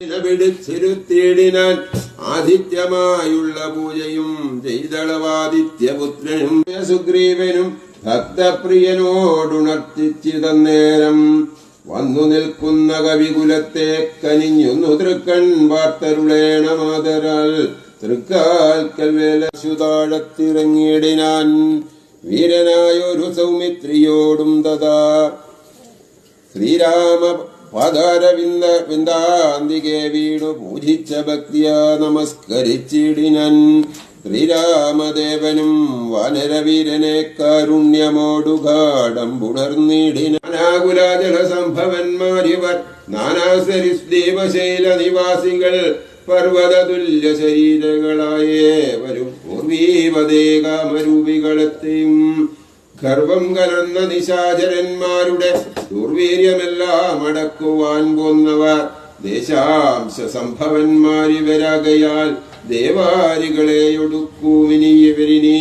പിടിച്ചിരുത്തിയിടിനാൻ ആദിത്യമായുള്ള പൂജയും ചെയ്തളവാദിത്യപുത്രനും സുഗ്രീവനും ഭക്തപ്രിയനോടുണർത്തിച്ചു തന്നേരം വന്നു നിൽക്കുന്ന കവികുലത്തെ കനിഞ്ഞുന്നു തൃക്കൺ വാർത്തരുളേണമാതരാൽ തൃക്കാൽക്കൽ വേലശുതാഴത്തിറങ്ങിയിടിനാൻ വീരനായൊരു സൗമിത്രിയോടും തഥാ ശ്രീരാമ പാദാരവിന്ദ വിന്ദാന്തികെ വീണു പൂജിച്ച ഭക്തിയ നമസ്കരിച്ചിടിനൻ. ശ്രീരാമദേവനും വാനരവീരനെ കാരുണ്യമോടുഘാടം പുണർന്നിടിനാകുലാജല സംഭവന്മാരിവർ നാനാസരിസ്ദീപശൈല നിവാസികൾ പർവതതുല്യ ശരീരങ്ങളായേവരും പൂർവീവതേ കാമരൂപികളെത്തിയും ഗർവം കലർന്ന നിശാചരന്മാരുടെ ദുർവീര്യമെല്ലാം അടക്കുവാൻ പോന്നവർ ദേശാംശ സംഭവന്മാരിവരാകയാൽ ദേവാരികളെ ഒടുക്കൂവിനി ഇവരിനി